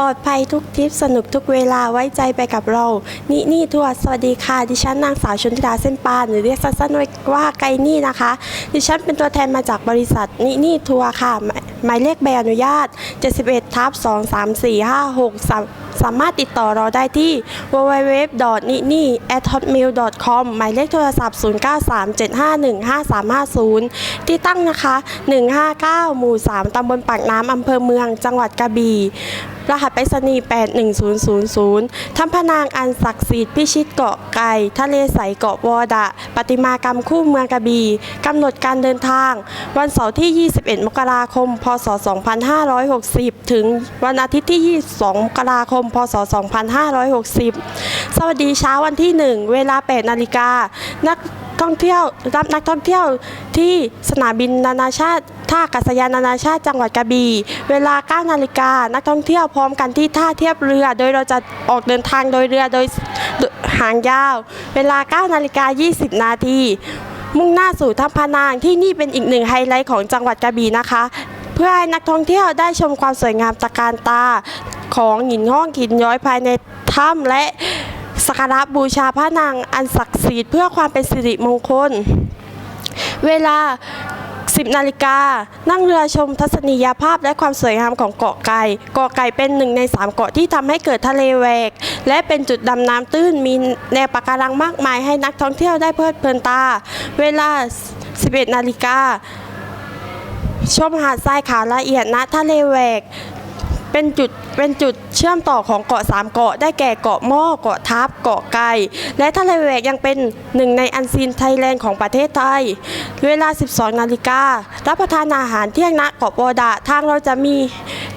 ปลอดภัยทุกทริปสนุกทุกเวลาไว้ใจไปกับเรา นี่นี่ทัวร์สวัสดีค่ะ ดิฉันนางสาวชนธิดาเส้นปานหรือเรียกสั้นๆว่าไกนี่นะคะ ดิฉันเป็นตัวแทนมาจากบริษัทนี่นี่ทัวร์ค่ะ หมายเลขใบอนุญาต 71ทับ2 3 4 5 6 3 สามารถติดต่อเราได้ที่ www n i n i hotmail com หมายเลขโทรศัพท์ 0937515350 ที่ตั้งนะคะ 159 หมู่ 3 ตำบลปากน้ำ อำเภอเมือง จังหวัดกระบี่ รหัสไปรษณีย์81000ถ้ำพนางอันศักดิ์สิทธิ์พิชิตเกาะไก่ ทะเลใสเกาะวอดะประติมากรรมคู่เมืองกระบี่กำหนดการเดินทาง วันเสาร์ที่ 21 มกราคม พศ 2560 ถึงวันอาทิตย์ที่ 22 มกราคม พศ 2560 สวัสดีเช้าวันที่ 1 เวลา 8 นาฬิกา นักท่องเที่ยวรับนักท่องเที่ยวที่สนามบินนานาชาติท่าอากาศยานนานาชาติจังหวัดกระบี่เวลา 9 นาฬิกา นักท่องเที่ยวพร้อมกันที่ท่าเทียบเรือ โดยเราจะออกเดินทางโดยเรือโดยหางยาว เวลา 9 นาฬิกา 20 นาทีมุ่งหน้าสู่ถ้ำพะนางที่นี่เป็นอีกหนึ่งไฮไลท์ของจังหวัดกระบี่นะคะ พื่อให้นักท่องเที่ยวได้ชมความสวยงามตระการตา ของหินห้องหินย้อยภายในถ้ำและสักการะบูชาพระนางอันศักดิ์สิทธิ์เพื่อความเป็นสิริมงคล เวลา 10 นาฬิกา นั่งเรือชมทัศนียภาพและความสวยงามของเกาะไก่เกาะไก่เป็นหนึ่งใน 3 เกาะที่ทำให้เกิดทะเลแหวก และเป็นจุดดำน้ำตื้น มีแนวปะการังมากมายให้นักท่องเที่ยวได้เพลิดเพลินตา เวลา 11 นาฬิกา ชมหาดทรายขาวละเอียดณทะเลแหวก เป็นจุดเป็นจุดเชื่อมต่อของเกาะสามเกาะได้แก่เกาะหม้อเกาะทับเกาะไก่และทะเลแหวกยังเป็นหนึ่งในอันซีนไทยแลนด์ของประเทศไทย เวลา 12 นาฬิการับประทานอาหารเที่ยงณเกาะโบดาทางเราจะมี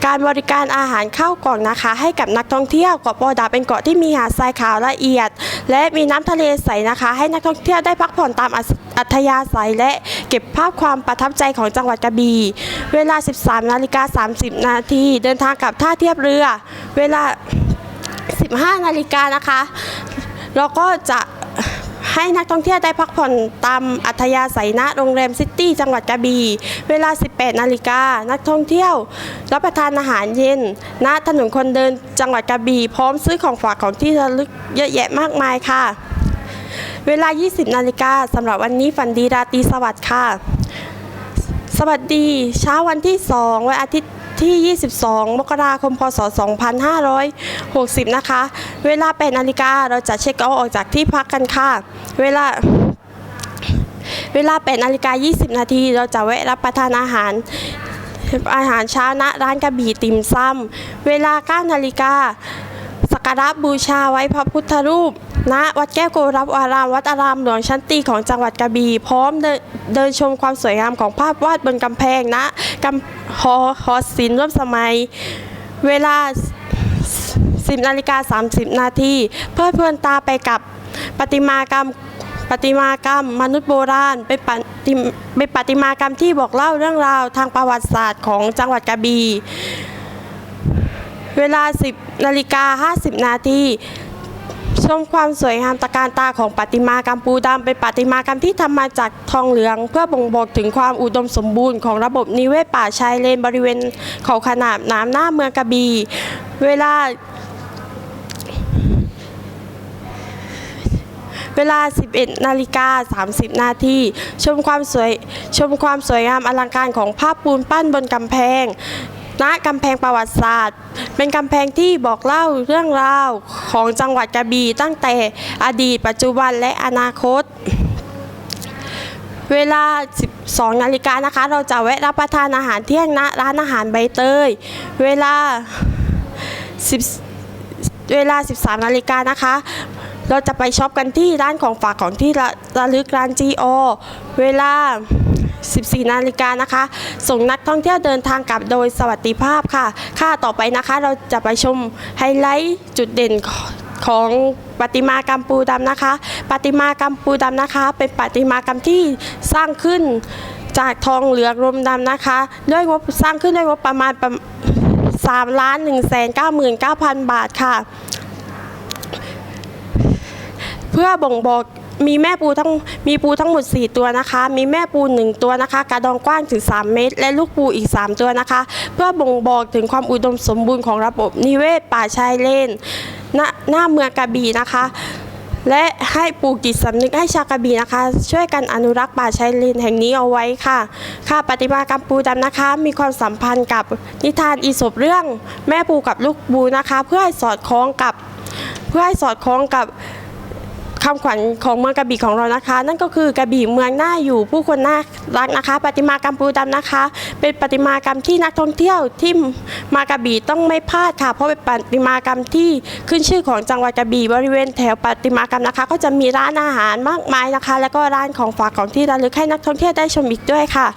การบริการอาหารข้าวกล่องนะคะ ให้กับนักท่องเที่ยวเกาะโบดาเป็นเกาะที่มีหาดทรายขาวละเอียด และมีน้ำทะเลใสนะคะ ให้นักท่องเที่ยวได้พักผ่อนตามอัธยาศัยและเก็บภาพความประทับใจของจังหวัดกระบี่เวลา 13นาฬิกา30 นาทีเดินทางกับท่าเทียบเรือ เวลา 15 นาฬิกานะคะ เราก็จะ ให้นักท่องเที่ยวได้พักผ่อนตามอัธยาศัยณโรงแรมซิตี้จังหวัดกระบี่เวลา 18 นาฬิกา นักท่องเที่ยว รับประทานอาหารเย็น ณถนนคนเดินจังหวัดกระบี่พร้อมซื้อของฝากของที่ระลึกเยอะแยะมากมายค่ะ เวลา 20 นาฬิกาสำหรับวันนี้ฝันดีราตรีสวัสดิ์ค่ะ สวัสดีเช้าวันที่ 2 วันอาทิตย์ ที่ 22 มกราคม พศ 2560 นะคะ เวลา8นาฬิกาเราจะเช็คเอาท์ออกจากที่พักกันค่ะ เวลาเวลา8นาฬิกา 20 นาทีเราจะแวะรับประทานอาหาร อาหารเช้าณร้านกระบี่ติ่มซำเวลา9นาฬิกา กการะบูชาไว้พระพุทธรูป ณ วัดแก้วโกรับวาราม วัดอารามหลวงชั้นตีของจังหวัดกระบี่พร้อมเดินเดินชมความสวยงามของภาพวาดบนกำแพงณกำหอหอศิลป์ร่วมสมัย เวลา 10นาฬิกา30 นาทีเพลิดเพลินตาไปกับประติมากรรมประติมากรรม มนุษย์โบราณเป็นปฏิเป็นประติมากรรมที่บอกเล่าเรื่องราวทางประวัติศาสตร์ของจังหวัดกระบี่ เวลา 10นาฬิกา50 นาทีชมความสวยงามตะการตาของประติมากรรมปูดำเป็นประติมากรรมที่ทำมาจากทองเหลือง เพื่อบ่งบอกถึงความอุดมสมบูรณ์ของระบบนิเวศป่าชายเลนบริเวณเขาขนาดน้ำหน้าเมืองกระบี่เวลา เวลา 11นาฬิกา30 นาทีชมความสวยชมความสวยงามอลังการของภาพปูนปั้นบนกำแพง ณกำแพงประวัติศาสตร์ เป็นกำแพงที่บอกเล่าเรื่องราวของจังหวัดกระบี่ตั้งแต่อดีต ปัจจุบันและอนาคต เวลา 12 นาฬิกานะคะ เราจะแวะรับประทานอาหารเที่ยงณร้านอาหารใบเตย เวลา 10 เวลา 13 นาฬิกานะคะ เราจะไปช็อปกันที่ร้านของฝากของที่ระะลึกร้าน GO เวลา 14 นาฬิกานะคะ ส่งนักท่องเที่ยวเดินทางกลับโดยสวัสดิภาพค่ะ ค่ะต่อไปนะคะเราจะไปชมไฮไลท์จุดเด่นของประติมากรรมปูดำนะคะประติมากรรมปูดำนะคะ เป็นประติมากรรมที่สร้างขึ้นจากทองเหลืองรมดำนะคะ ด้วยงบสร้างขึ้นด้วยงบประมาณ3ล้าน1 9 9 0 0 0 บาทค่ะ เพื่อบ่งบอก มีแม่ปูทั้งมีปูทั้งหมด 4 ตัวนะคะ มีแม่ปู 1 ตัวนะคะ กระดองกว้างถึง 3 เมตร และลูกปูอีก 3 ตัวนะคะ เพื่อบ่งบอกถึงความอุดมสมบูรณ์ของระบบนิเวศป่าชายเลนณหน้าเมืองกระบี่นะคะ และให้ปลูกจิตสำนึกให้ชาวกระบี่นะคะ ช่วยกันอนุรักษ์ป่าชายเลนแห่งนี้เอาไว้ค่ะ ค่ะปฏิมากรรมปูดำนะคะ มีความสัมพันธ์กับนิทานอีสปเรื่องแม่ปูกับลูกปูนะคะ เพื่อให้สอดคล้องกับ เพื่อให้สอดคล้องกับ คำขวัญของเมืองกระบี่ของเรานะคะ นั่นก็คือกระบี่เมืองน่าอยู่ผู้คนน่ารักนะคะปฏิมากรรมปูดำนะคะ เป็นปฏิมากรรมที่นักท่องเที่ยวที่มากระบี่ต้องไม่พลาดค่ะ เพราะเป็นปฏิมากรรมที่ขึ้นชื่อของจังหวัดกระบี่บริเวณแถวปฏิมากรรมนะคะ ก็จะมีร้านอาหารมากมายนะคะ แล้วก็ร้านของฝากของที่ระลึกให้นักท่องเที่ยวได้ชมอีกด้วยค่ะ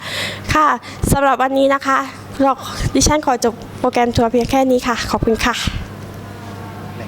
ค่ะสำหรับวันนี้นะคะเราดิฉันขอจบโปรแกรมทัวร์เพียงแค่นี้ค่ะ ขอบคุณค่ะ